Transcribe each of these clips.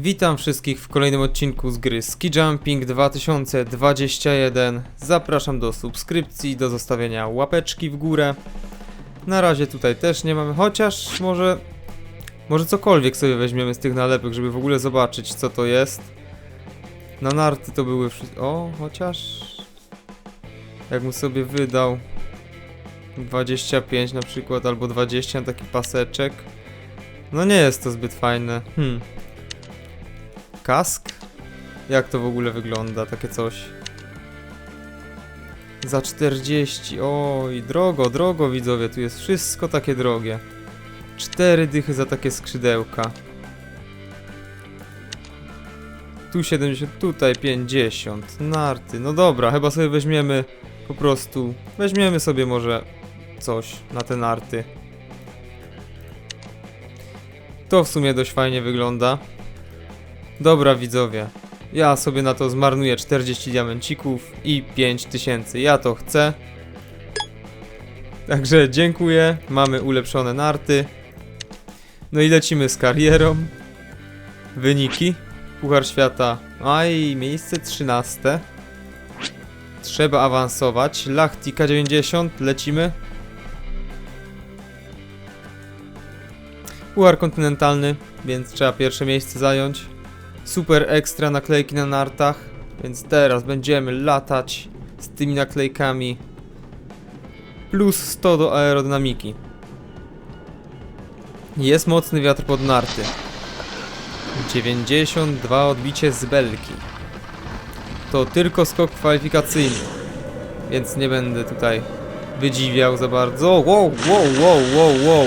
Witam wszystkich w kolejnym odcinku z gry Ski Jumping 2021. Zapraszam do subskrypcji, do zostawienia łapeczki w górę. Na razie tutaj też nie mamy, chociaż może może cokolwiek sobie weźmiemy z tych nalepek, żeby w ogóle zobaczyć co to jest. Na narty to były wszystkie. O, chociaż jakbym sobie wydał 25 na przykład albo 20 na taki paseczek. No nie jest to zbyt fajne. Hmm. Kask? Jak to w ogóle wygląda, takie coś? Za 40, oj, drogo, drogo widzowie, tu jest wszystko takie drogie. Cztery dychy za takie skrzydełka. Tu 70, tutaj 50, narty, no dobra, chyba sobie weźmiemy po prostu, weźmiemy sobie może coś na te narty. To w sumie dość fajnie wygląda. Dobra widzowie, ja sobie na to zmarnuję 40 diamencików i 5000. Ja to chcę. Także dziękuję, mamy ulepszone narty. No i lecimy z karierą. Wyniki. Puchar Świata. Aj, miejsce 13. Trzeba awansować. Lachti K90, lecimy. Puchar kontynentalny, więc trzeba pierwsze miejsce zająć. Super ekstra naklejki na nartach, więc teraz będziemy latać z tymi naklejkami. Plus 100 do aerodynamiki. Jest mocny wiatr pod narty. 92 odbicie z belki. To tylko skok kwalifikacyjny, więc nie będę tutaj wydziwiał za bardzo. Wow, wow, wow, wow, wow.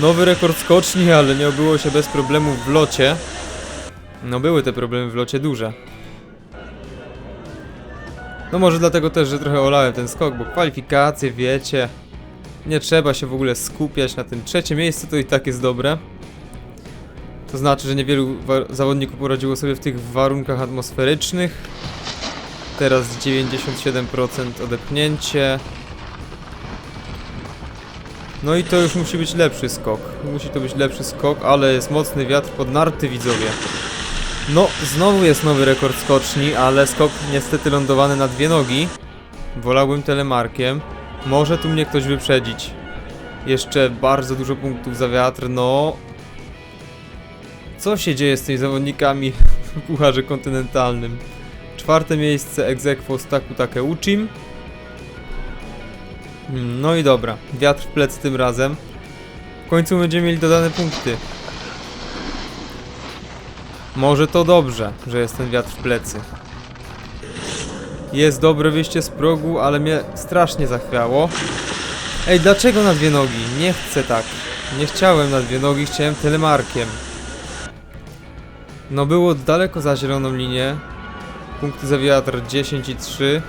Nowy rekord skoczni, ale nie obyło się bez problemów w locie. No były te problemy w locie duże. No może dlatego też, że trochę olałem ten skok, bo kwalifikacje, wiecie, nie trzeba się w ogóle skupiać na tym. Trzecie miejsce to i tak jest dobre. To znaczy, że niewielu zawodników poradziło sobie w tych warunkach atmosferycznych. Teraz 97% odepchnięcie. No i to już musi być lepszy skok. Musi to być lepszy skok, ale jest mocny wiatr pod narty widzowie. No, znowu jest nowy rekord skoczni, ale skok niestety lądowany na dwie nogi. Wolałbym telemarkiem. Może tu mnie ktoś wyprzedzić. Jeszcze bardzo dużo punktów za wiatr, no... Co się dzieje z tymi zawodnikami w Pucharze Kontynentalnym? Czwarte miejsce Exequo Staku Takeuchim. No i dobra, wiatr w plec tym razem. W końcu będziemy mieli dodane punkty. Może to dobrze, że jest ten wiatr w plecy. Jest dobre wyjście z progu, ale mnie strasznie zachwiało. Ej, dlaczego na dwie nogi? Nie chcę tak. Nie chciałem na dwie nogi, chciałem telemarkiem. No było daleko za zieloną linię. Punkty za wiatr 10 i 3.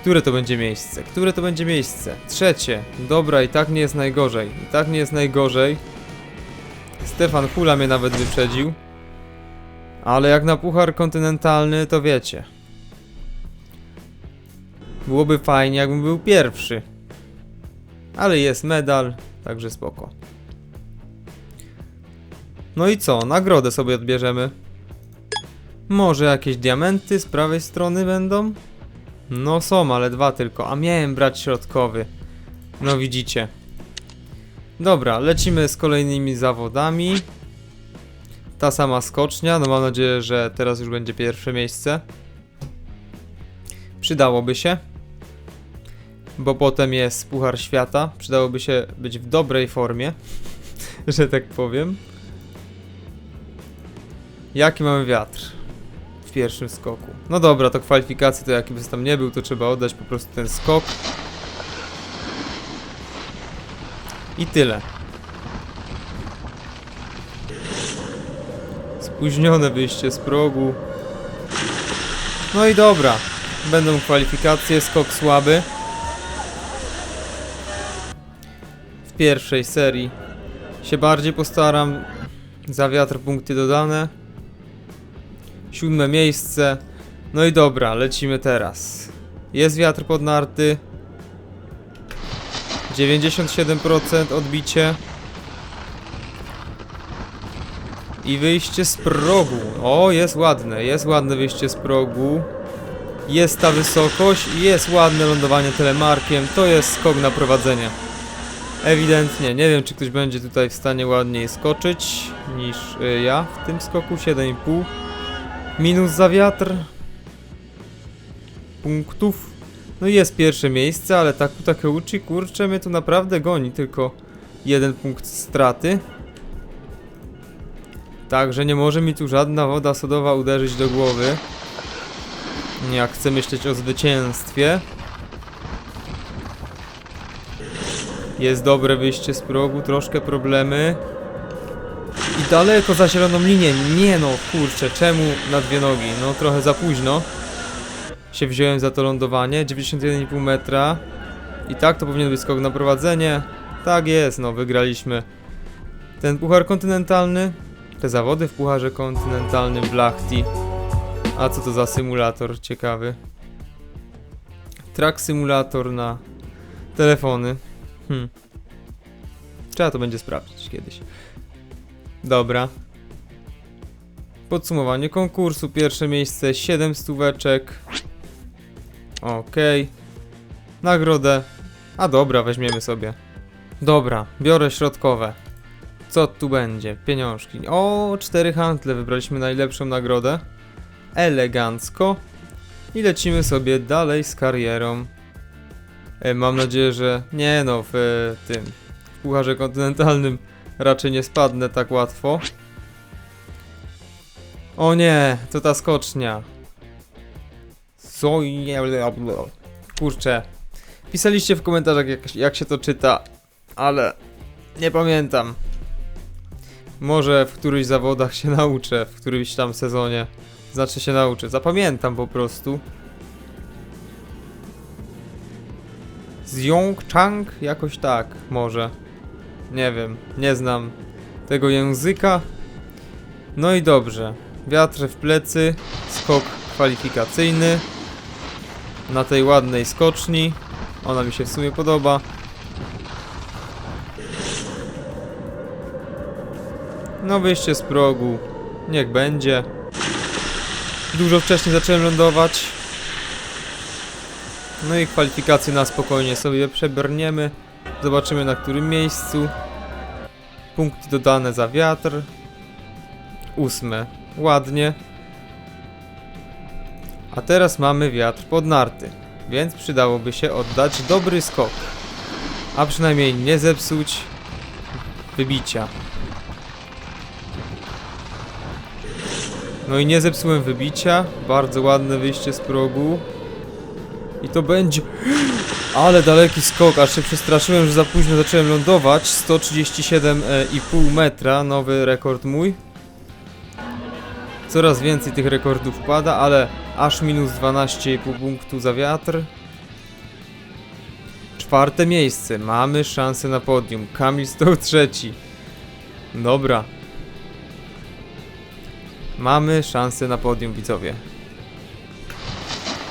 Które to będzie miejsce? Które to będzie miejsce? Trzecie. Dobra, i tak nie jest najgorzej. I tak nie jest najgorzej. Stefan Hula mnie nawet wyprzedził. Ale jak na puchar kontynentalny, to wiecie. Byłoby fajnie, jakbym był pierwszy. Ale jest medal, także spoko. No i co? Nagrodę sobie odbierzemy. Może jakieś diamenty z prawej strony będą? No są, ale dwa tylko. A miałem brać środkowy. No widzicie. Dobra, lecimy z kolejnymi zawodami. Ta sama skocznia, no mam nadzieję, że teraz już będzie pierwsze miejsce. Przydałoby się. Bo potem jest Puchar Świata. Przydałoby się być w dobrej formie, że tak powiem. Jaki mamy wiatr w pierwszym skoku? No dobra, to kwalifikacje to jaki by tam nie był, to trzeba oddać po prostu ten skok. I tyle. Spóźnione wyjście z progu. No i dobra. Będą kwalifikacje, skok słaby. W pierwszej serii się bardziej postaram. Za wiatr punkty dodane. Siódme miejsce. No i dobra, lecimy teraz. Jest wiatr pod narty. 97% odbicie. I wyjście z progu. O, jest ładne, jest ładne wyjście z progu. Jest ta wysokość i jest ładne lądowanie telemarkiem. To jest skok na prowadzenie. Ewidentnie, nie wiem czy ktoś będzie tutaj w stanie ładniej skoczyć niż y, ja w tym skoku 7,5. Minus za wiatr. Punktów. No i jest pierwsze miejsce, ale Taku Takeuchi kurczę mnie tu naprawdę goni, tylko jeden punkt straty. Także nie może mi tu żadna woda sodowa uderzyć do głowy. Jak chcę myśleć o zwycięstwie. Jest dobre wyjście z progu, troszkę problemy. I daleko za zieloną linię. Nie no, kurczę, czemu na dwie nogi? No trochę za późno się wziąłem za to lądowanie. 91,5 metra. I tak to powinien być skok na prowadzenie. Tak jest, no wygraliśmy ten puchar kontynentalny. Te zawody w pucharze kontynentalnym w Lachti. A co to za symulator ciekawy? Track symulator na telefony. Hmm. Trzeba to będzie sprawdzić kiedyś. Dobra. Podsumowanie konkursu. Pierwsze miejsce 7 stóweczek. Okej. Nagrodę. A dobra, weźmiemy sobie. Dobra, biorę środkowe. Co tu będzie? Pieniążki. O, cztery handle. Wybraliśmy najlepszą nagrodę. Elegancko. I lecimy sobie dalej z karierą. E, mam nadzieję, że nie no, w e, tym w pucharze kontynentalnym raczej nie spadnę tak łatwo. O nie, to ta skocznia. Co. Kurczę. Pisaliście w komentarzach jak, jak się to czyta, ale nie pamiętam. Może w którychś zawodach się nauczę, w którymś tam sezonie. Znaczy się nauczę, zapamiętam po prostu. Zjong-chang? Jakoś tak, może. Nie wiem, nie znam tego języka. No i dobrze. Wiatr w plecy, skok kwalifikacyjny na tej ładnej skoczni. Ona mi się w sumie podoba. No wyjście z progu. Niech będzie. Dużo wcześniej zacząłem lądować. No i kwalifikacje na spokojnie sobie przebrniemy. Zobaczymy na którym miejscu. Punkty dodane za wiatr. Ósme. Ładnie. A teraz mamy wiatr pod narty, więc przydałoby się oddać dobry skok. A przynajmniej nie zepsuć wybicia. No i nie zepsułem wybicia. Bardzo ładne wyjście z progu. I to będzie... Ale daleki skok, aż się przestraszyłem, że za późno zacząłem lądować. 137,5 metra, nowy rekord mój. Coraz więcej tych rekordów pada, ale aż minus 12,5 punktu za wiatr. Czwarte miejsce. Mamy szansę na podium. Kamil stał trzeci. Dobra. Mamy szansę na podium, widzowie.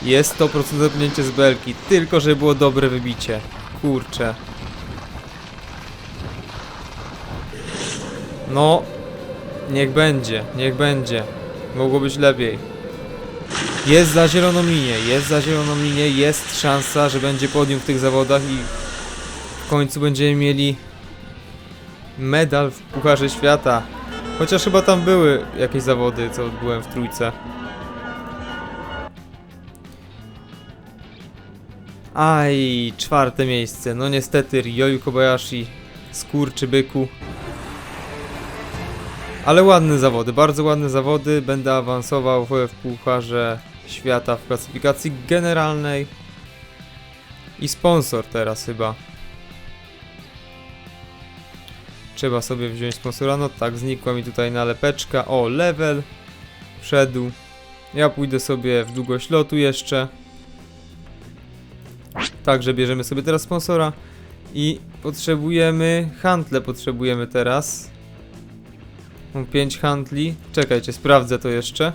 Jest to procent zepnięcie z belki, tylko żeby było dobre wybicie. Kurczę. No, niech będzie, niech będzie. Mogło być lepiej. Jest za zieloną linię, jest za zieloną linię, jest szansa, że będzie podium w tych zawodach i w końcu będziemy mieli medal w Pucharze Świata. Chociaż chyba tam były jakieś zawody, co byłem w trójce. Aj, czwarte miejsce. No niestety, Ryoyu Kobayashi, skurczy byku. Ale ładne zawody, bardzo ładne zawody. Będę awansował w, Pucharze Świata w klasyfikacji generalnej. I sponsor teraz chyba. Trzeba sobie wziąć sponsora. No tak, znikła mi tutaj nalepeczka. O, level. Wszedł. Ja pójdę sobie w długość lotu jeszcze. Także bierzemy sobie teraz sponsora. I potrzebujemy, handle potrzebujemy teraz. Mam 5 handli. Czekajcie, sprawdzę to jeszcze.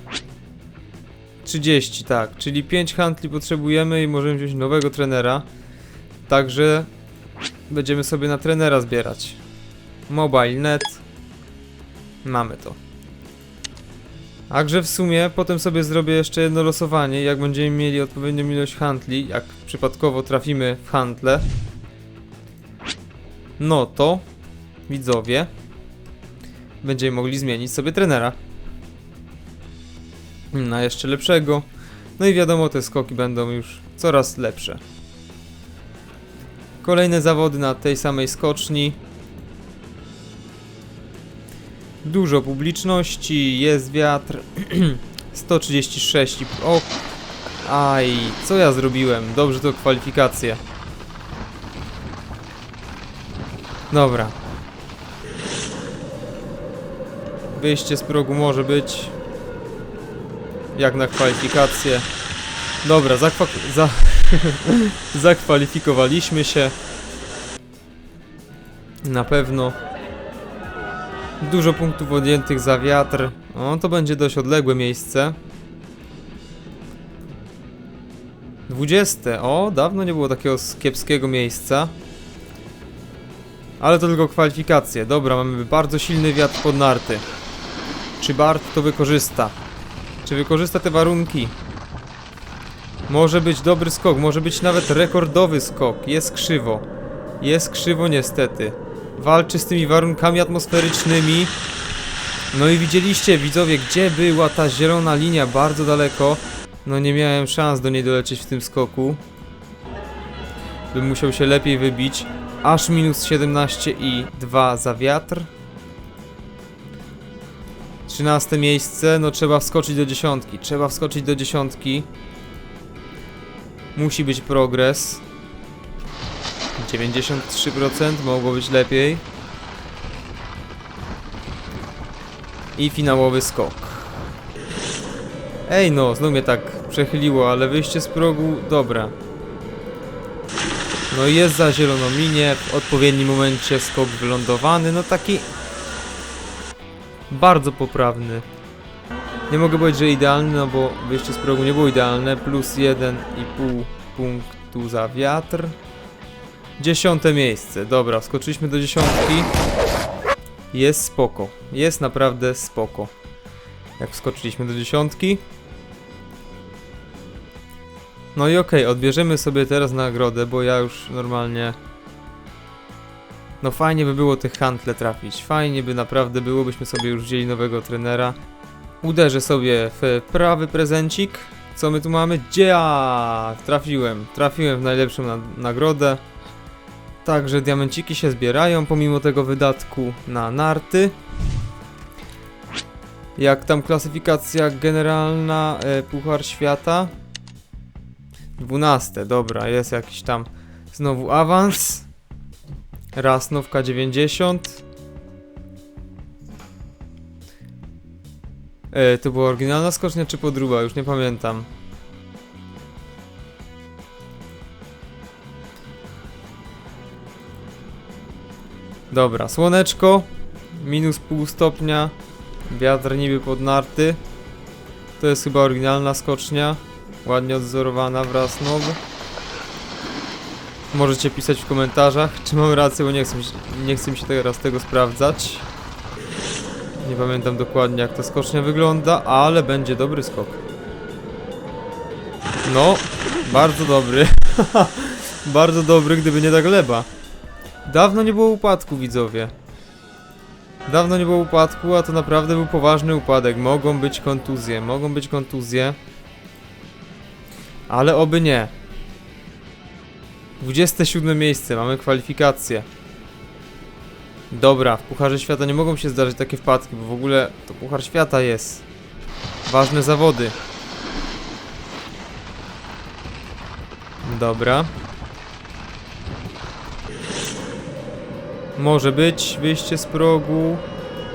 30, tak. Czyli 5 handli potrzebujemy i możemy wziąć nowego trenera. Także będziemy sobie na trenera zbierać. Mobile.net. Mamy to. Także w sumie potem sobie zrobię jeszcze jedno losowanie, jak będziemy mieli odpowiednią ilość handli, jak przypadkowo trafimy w handle. No to, widzowie, będziemy mogli zmienić sobie trenera. Na jeszcze lepszego. No i wiadomo, te skoki będą już coraz lepsze. Kolejne zawody na tej samej skoczni. Dużo publiczności, jest wiatr. 136. i- O! Aj, co ja zrobiłem? Dobrze, to kwalifikacje. Dobra. Wyjście z progu może być. Jak na kwalifikacje. Dobra, zakwa za zakwalifikowaliśmy się. Na pewno. Dużo punktów odjętych za wiatr. O, to będzie dość odległe miejsce. 20. O, dawno nie było takiego kiepskiego miejsca. Ale to tylko kwalifikacje. Dobra, mamy bardzo silny wiatr pod narty. Czy Bart to wykorzysta? Czy wykorzysta te warunki? Może być dobry skok, może być nawet rekordowy skok. Jest krzywo. Jest krzywo niestety. Walczy z tymi warunkami atmosferycznymi. No i widzieliście widzowie, gdzie była ta zielona linia bardzo daleko. No nie miałem szans do niej dolecieć w tym skoku. Bym musiał się lepiej wybić. Aż minus 17 i 2 za wiatr. 13 miejsce, no trzeba wskoczyć do dziesiątki. Trzeba wskoczyć do dziesiątki. Musi być progres. 93% mogło być lepiej. I finałowy skok. Ej no, znów mnie tak przechyliło, ale wyjście z progu, dobra. No jest za zieloną linię, w odpowiednim momencie skok wylądowany, no taki... Bardzo poprawny. Nie mogę powiedzieć, że idealny, no bo wyjście z progu nie było idealne, plus 1,5 punktu za wiatr. Dziesiąte miejsce, dobra, skoczyliśmy do dziesiątki. Jest spoko, jest naprawdę spoko. Jak wskoczyliśmy do dziesiątki. No i okej, odbierzemy sobie teraz nagrodę, bo ja już normalnie... No fajnie by było tych handle trafić, fajnie by naprawdę było, byśmy sobie już wzięli nowego trenera. Uderzę sobie w prawy prezencik. Co my tu mamy? Dzieja! Trafiłem, trafiłem w najlepszą na nagrodę. Także diamenciki się zbierają pomimo tego wydatku na narty. Jak tam klasyfikacja generalna e, Puchar Świata? 12, dobra, jest jakiś tam znowu awans. Rasnówka 90. E, to była oryginalna skocznia czy podruba? Już nie pamiętam. Dobra, słoneczko. Minus pół stopnia. Wiatr niby pod narty. To jest chyba oryginalna skocznia. Ładnie odzorowana wraz nowy. Możecie pisać w komentarzach, czy mam rację, bo nie chcę, nie chcę mi się teraz tego sprawdzać. Nie pamiętam dokładnie jak ta skocznia wygląda, ale będzie dobry skok. No, bardzo dobry. bardzo dobry, gdyby nie ta gleba. Dawno nie było upadku, widzowie. Dawno nie było upadku, a to naprawdę był poważny upadek. Mogą być kontuzje, mogą być kontuzje. Ale oby nie. 27 miejsce, mamy kwalifikacje. Dobra, w Pucharze Świata nie mogą się zdarzyć takie wpadki, bo w ogóle to Puchar Świata jest. Ważne zawody. Dobra. Może być wyjście z progu.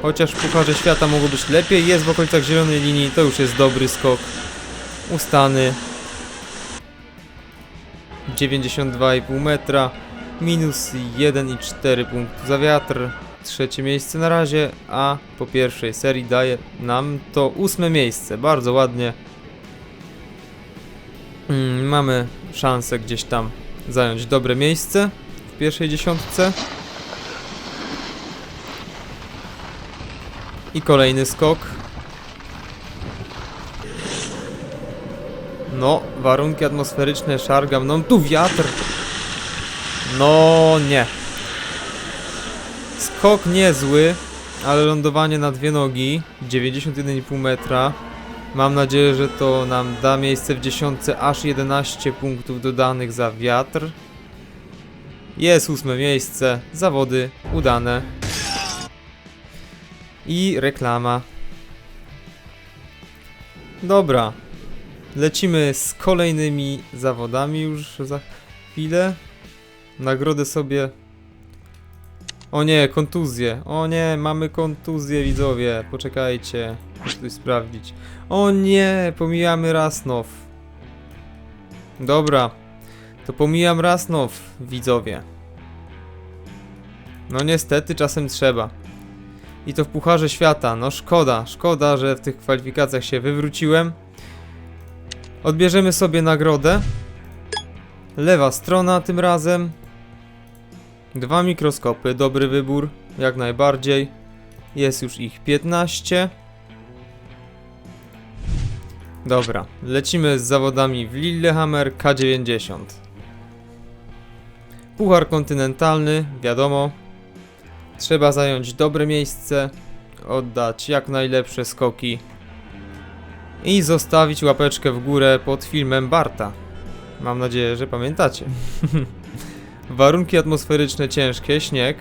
Chociaż w Pucharze Świata mogło być lepiej. Jest w okolicach zielonej linii, to już jest dobry skok. Ustany. 92,5 metra. Minus 1,4 punktu za wiatr. Trzecie miejsce na razie, a po pierwszej serii daje nam to ósme miejsce. Bardzo ładnie. Mm, mamy szansę gdzieś tam zająć dobre miejsce w pierwszej dziesiątce. I kolejny skok. No, warunki atmosferyczne, szargam, no tu wiatr. No nie. Skok niezły, ale lądowanie na dwie nogi, 91,5 metra. Mam nadzieję, że to nam da miejsce w dziesiątce, aż 11 punktów dodanych za wiatr. Jest ósme miejsce, zawody udane. I reklama. Dobra. Lecimy z kolejnymi zawodami już za chwilę. Nagrodę sobie. O nie, kontuzję. O nie, mamy kontuzję, widzowie. Poczekajcie. Muszę coś sprawdzić. O nie, pomijamy Rasnow. Dobra. To pomijam Rasnow, widzowie. No niestety, czasem trzeba. I to w Pucharze Świata. No szkoda, szkoda, że w tych kwalifikacjach się wywróciłem. Odbierzemy sobie nagrodę. Lewa strona tym razem. Dwa mikroskopy, dobry wybór, jak najbardziej. Jest już ich 15. Dobra, lecimy z zawodami w Lillehammer K90. Puchar kontynentalny, wiadomo. Trzeba zająć dobre miejsce, oddać jak najlepsze skoki i zostawić łapeczkę w górę pod filmem Barta. Mam nadzieję, że pamiętacie. Warunki atmosferyczne ciężkie, śnieg.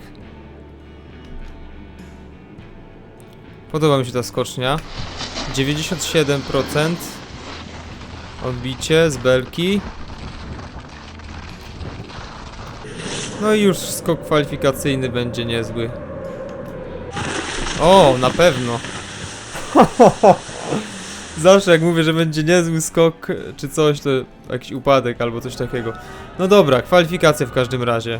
Podoba mi się ta skocznia. 97% odbicie z belki. No i już skok kwalifikacyjny będzie niezły. O, na pewno. Zawsze jak mówię, że będzie niezły skok czy coś, to jakiś upadek albo coś takiego. No dobra, kwalifikacje w każdym razie.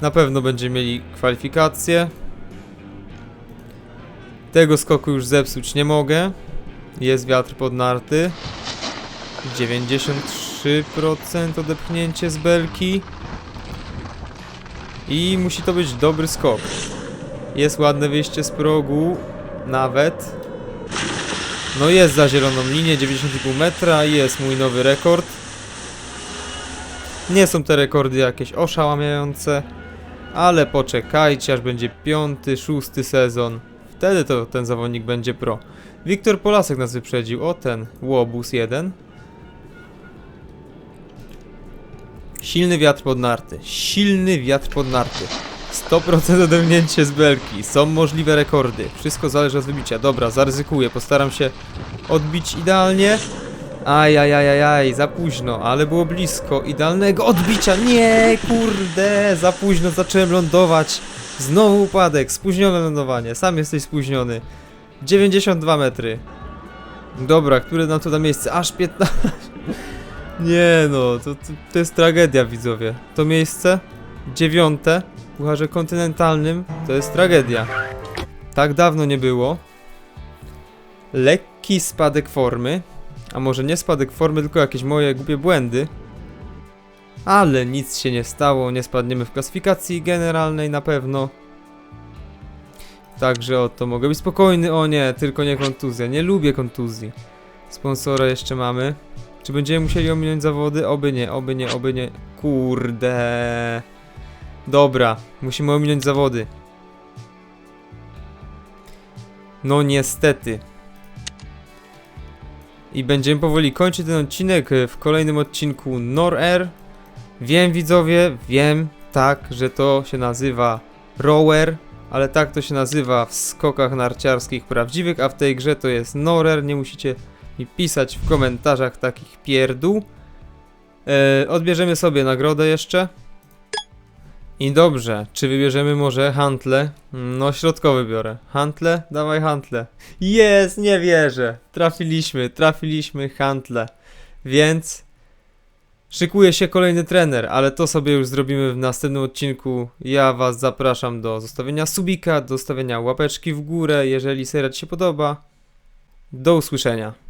Na pewno będziemy mieli kwalifikacje. Tego skoku już zepsuć nie mogę. Jest wiatr pod narty. 93% odepchnięcie z belki. I musi to być dobry skok. Jest ładne wyjście z progu. Nawet. No jest za zieloną linię, 90,5 metra, jest mój nowy rekord. Nie są te rekordy jakieś oszałamiające, ale poczekajcie, aż będzie piąty, szósty sezon. Wtedy to ten zawodnik będzie pro. Wiktor Polasek nas wyprzedził, o ten Łobuz 1. Silny wiatr pod narty, silny wiatr pod narty. 100% odemnięcie z belki, są możliwe rekordy. Wszystko zależy od wybicia. Dobra, zaryzykuję, postaram się odbić idealnie. Ajajajajaj, za późno, ale było blisko idealnego odbicia. Nie, kurde, za późno zacząłem lądować. Znowu upadek, spóźnione lądowanie, sam jesteś spóźniony. 92 metry. Dobra, które nam tu da miejsce? Aż 15. Nie no, to, to, to jest tragedia widzowie. To miejsce, dziewiąte, w Pucharze Kontynentalnym, to jest tragedia. Tak dawno nie było. Lekki spadek formy, a może nie spadek formy, tylko jakieś moje głupie błędy. Ale nic się nie stało, nie spadniemy w klasyfikacji generalnej na pewno. Także oto mogę być spokojny. O nie, tylko nie kontuzja. Nie lubię kontuzji. Sponsora jeszcze mamy. Czy będziemy musieli ominąć zawody? Oby nie, oby nie, oby nie. Kurde. Dobra, musimy ominąć zawody. No niestety. I będziemy powoli kończyć ten odcinek e, w kolejnym odcinku Nor-Air. Wiem widzowie, wiem, tak, że to się nazywa Rower, ale tak to się nazywa w skokach narciarskich prawdziwych, a w tej grze to jest Nor-Air, nie musicie mi pisać w komentarzach takich pierdół. E, odbierzemy sobie nagrodę jeszcze. I dobrze, czy wybierzemy może hantle? No, środkowy biorę. Hantle? Dawaj hantle. Jest, nie wierzę. Trafiliśmy, trafiliśmy hantle. Więc szykuje się kolejny trener, ale to sobie już zrobimy w następnym odcinku. Ja was zapraszam do zostawienia subika, do zostawienia łapeczki w górę, jeżeli seria ci się podoba. Do usłyszenia.